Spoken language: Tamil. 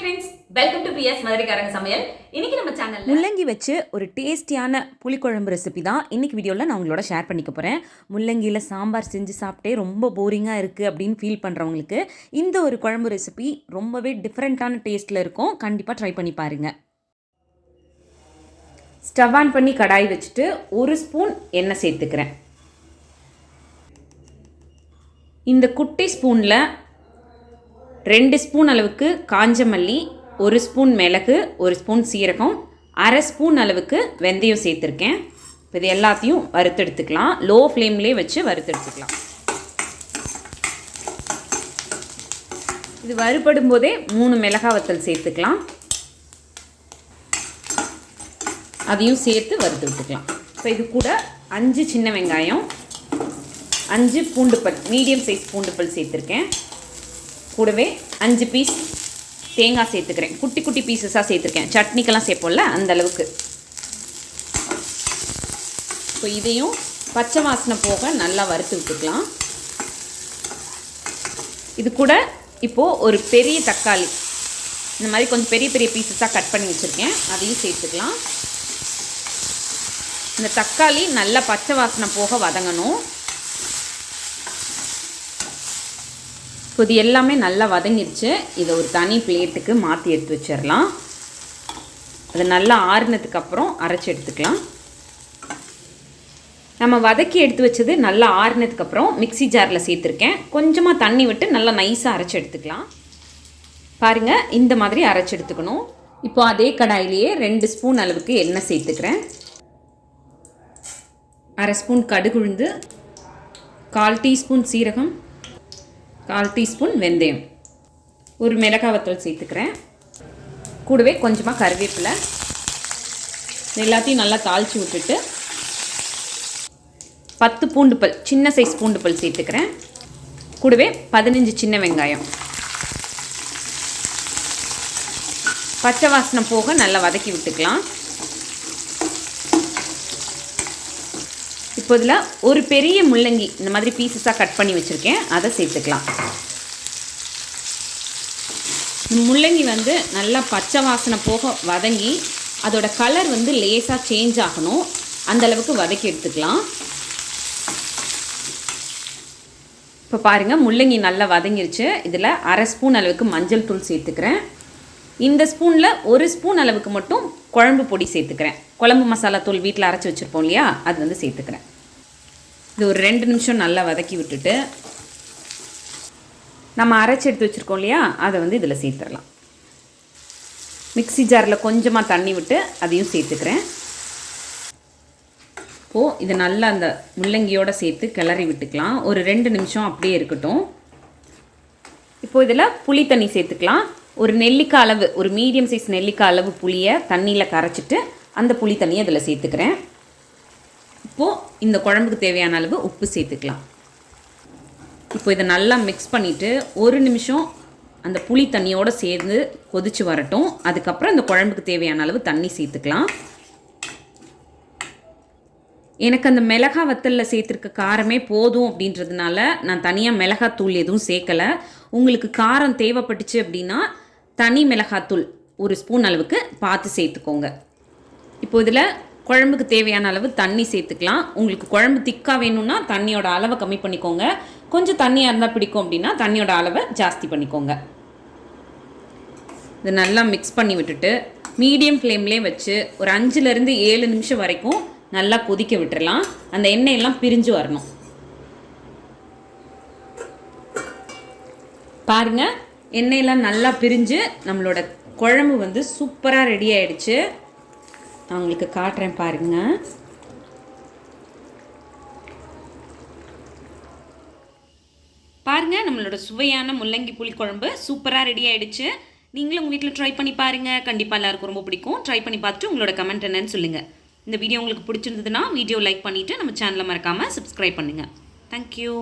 ஃப்ரெண்ட்ஸ் வெல்கம் டு பிஎஸ் மதுரைக்காரங்க சமையல். இன்னைக்கு நம்ம முள்ளங்கி வச்சு ஒரு டேஸ்டியான புளிக்குழம்பு ரெசிபி தான் இன்னைக்கு வீடியோவில் நான் உங்களோட ஷேர் பண்ணிக்க போகிறேன் முள்ளங்கியில் சாம்பார் செஞ்சு சாப்பிட்டே ரொம்ப போரிங்காக இருக்குது அப்படின்னு ஃபீல் பண்ணுறவங்களுக்கு இந்த ஒரு குழம்பு ரெசிபி ரொம்பவே டிஃப்ரெண்ட்டான டேஸ்ட்டில் இருக்கும். கண்டிப்பாக ட்ரை பண்ணி பாருங்கள் ஸ்டவ் ஆன் பண்ணி கடாய் வச்சுட்டு ஒரு ஸ்பூன் எண்ணெய் சேர்த்துக்கிறேன். இந்த குட்டி ஸ்பூனில் ரெண்டு ஸ்பூன் அளவுக்கு காஞ்ச மல்லி ஒரு ஸ்பூன் மிளகு ஒரு ஸ்பூன் சீரகம் அரை ஸ்பூன் அளவுக்கு வெந்தயம் சேர்த்துருக்கேன். இப்போ இது எல்லாத்தையும் வறுத்தெடுத்துக்கலாம். லோ ஃப்ளேம்லேயே வச்சு வறுத்தெடுத்துக்கலாம். இது வறுபடும் போதே மூணு மிளகா வத்தல் சேர்த்துக்கலாம். அதையும் சேர்த்து வறுத்து விட்டுக்கலாம். இப்போ இது கூட அஞ்சு சின்ன வெங்காயம் அஞ்சு பூண்டுப்பல் மீடியம் சைஸ் பூண்டுப்பல் சேர்த்துருக்கேன். கூடவே அஞ்சு பீஸ் தேங்காய் சேர்த்துக்கிறேன். குட்டி குட்டி பீசஸாக சேர்த்துருக்கேன். சட்னிக்கெல்லாம் சேர்ப்போம்ல அந்த அளவுக்கு. இப்போ இதையும் பச்சை வாசனை போக நல்லா வறுத்து விட்டுக்கலாம். இது கூட இப்போது ஒரு பெரிய தக்காளி இந்த மாதிரி கொஞ்சம் பெரிய பெரிய பீசஸாக கட் பண்ணி வச்சுருக்கேன். அதையும் சேர்த்துக்கலாம். இந்த தக்காளி நல்லா பச்சை வாசனை போக வதங்கணும். ஸோ இது எல்லாமே நல்லா வதங்கிடுச்சு இதை ஒரு தனி பிளேட்டுக்கு மாற்றி எடுத்து வச்சிடலாம். அது நல்லா ஆறுனதுக்கு அப்புறம் அரைச்சி எடுத்துக்கலாம். நம்ம வதக்கி எடுத்து வச்சது நல்லா ஆறுனதுக்கு அப்புறம் மிக்ஸி ஜாரில் சேர்த்துருக்கேன். கொஞ்சமாக தண்ணி விட்டு நல்லா நைஸாக அரைச்சி எடுத்துக்கலாம். பாருங்கள் இந்த மாதிரி அரைச்சி எடுத்துக்கணும். இப்போ அதே கடாயிலேயே ரெண்டு ஸ்பூன் அளவுக்கு எண்ணெய் சேர்த்துக்கிறேன். அரை ஸ்பூன் கடுகுழுந்து கால் டீஸ்பூன் சீரகம் கால் டீஸ்பூன் வெந்தயம். ஒரு மிளகாய் வத்தல் சேர்த்துக்கிறேன். கூடவே கொஞ்சமாக கருவேப்பிலை. எல்லாத்தையும் நல்லா தாளித்து விட்டுட்டு பத்து பூண்டு பல் சின்ன சைஸ் பூண்டு பல் சேர்த்துக்கிறேன். கூடவே பதினஞ்சு சின்ன வெங்காயம். பச்சை வாசனை போக நல்லா வதக்கி விட்டுக்கலாம். இப்போ இதில் ஒரு பெரிய முள்ளங்கி இந்த மாதிரி பீசஸாக கட் பண்ணி வச்சுருக்கேன். அதை சேர்த்துக்கலாம். முள்ளங்கி வந்து நல்லா பச்சை வாசனை போக வதங்கி அதோட கலர் வந்து லேசாக சேஞ்ச் ஆகணும். அந்த அளவுக்கு வதக்கி எடுத்துக்கலாம். இப்போ பாருங்கள் முள்ளங்கி நல்லா வதங்கிருச்சு. இதில் அரை ஸ்பூன் அளவுக்கு மஞ்சள் தூள் சேர்த்துக்கிறேன். இந்த ஸ்பூனில் ஒரு ஸ்பூன் அளவுக்கு மட்டும் குழம்பு பொடி சேர்த்துக்கிறேன். குழம்பு மசாலா தூள் வீட்டில் அரைச்சி வச்சுருப்போம் இல்லையா அது வந்து சேர்த்துக்கிறேன். இது ஒரு ரெண்டு நிமிஷம் நல்லா வதக்கி விட்டுட்டு நம்ம அரைச்சி எடுத்து வச்சுருக்கோம் இல்லையா? அதை வந்து இதில் சேர்த்துடலாம். மிக்சி ஜாரில் கொஞ்சமாக தண்ணி விட்டு அதையும் சேர்த்துக்கிறேன். இப்போது இது நல்லா அந்த முள்ளங்கியோடு சேர்த்து கிளறி விட்டுக்கலாம். ஒரு ரெண்டு நிமிஷம் அப்படியே இருக்கட்டும். இப்போது இதில் புளி தண்ணி சேர்த்துக்கலாம். ஒரு நெல்லிக்காய் அளவு ஒரு மீடியம் சைஸ் நெல்லிக்காய் அளவு புளியை தண்ணியில் கரைச்சிட்டு அந்த புளி தண்ணியை அதில் சேர்த்துக்கிறேன். இப்போது இந்த குழம்புக்கு தேவையான அளவு உப்பு சேர்த்துக்கலாம். இப்போ இதை நல்லா மிக்ஸ் பண்ணிவிட்டு ஒரு நிமிஷம் அந்த புளி தண்ணியோடு சேர்ந்து கொதித்து வரட்டும். அதுக்கப்புறம் இந்த குழம்புக்கு தேவையான அளவு தண்ணி சேர்த்துக்கலாம். எனக்கு அந்த மிளகா வத்தலில் சேர்த்துருக்க காரமே போதும் அப்படின்றதுனால நான் தனியாக மிளகாத்தூள் எதுவும் சேர்க்கலை. உங்களுக்கு காரம் தேவைப்பட்டுச்சு அப்படின்னா தனி மிளகாத்தூள் ஒரு ஸ்பூன் அளவுக்கு பார்த்து சேர்த்துக்கோங்க. இப்போ இதில் குழம்புக்கு தேவையான அளவு தண்ணி சேர்த்துக்கலாம். உங்களுக்கு குழம்பு திக்காக வேணும்னா தண்ணியோட அளவை கம்மி பண்ணிக்கோங்க. கொஞ்சம் தண்ணியாக இருந்தால் பிடிக்கும் அப்படின்னா தண்ணியோட அளவை ஜாஸ்தி பண்ணிக்கோங்க. இது நல்லா மிக்ஸ் பண்ணி விட்டுட்டு மீடியம் ஃப்ளேம்லேயே வச்சு ஒரு அஞ்சுலேருந்து ஏழு நிமிஷம் வரைக்கும் நல்லா கொதிக்க விட்டுறலாம். அந்த எண்ணெயெல்லாம் பிரிஞ்சு வரணும். பாருங்க எண்ணெயெல்லாம் நல்லா பிரிஞ்சு நம்மளோட குழம்பு வந்து சூப்பராக ரெடி ஆயிடுச்சு. நான் உங்களுக்கு காட்டுறேன் பாருங்க. பாருங்க நம்மளோட சுவையான முள்ளங்கி புளி குழம்பு சூப்பராக ரெடி ஆயிடுச்சு. நீங்களும் உங்கள் வீட்டில் ட்ரை பண்ணி பாருங்கள் கண்டிப்பாக எல்லாருக்கும் ரொம்ப பிடிக்கும். ட்ரை பண்ணி பார்த்துட்டு உங்களோட கமெண்ட் என்னன்னு சொல்லுங்கள் இந்த வீடியோ உங்களுக்கு பிடிச்சிருந்ததுன்னா வீடியோ லைக் பண்ணிவிட்டு நம்ம சேனலை மறக்காமல் சப்ஸ்கிரைப் பண்ணுங்கள் தேங்க்யூ